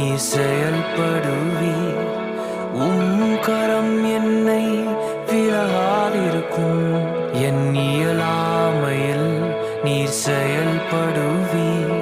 நீ செயல்படுவி உம் கரம் என்னை விலகாதிருக்கும் என் இயலாமையில் நீ செயல்படுவீர்.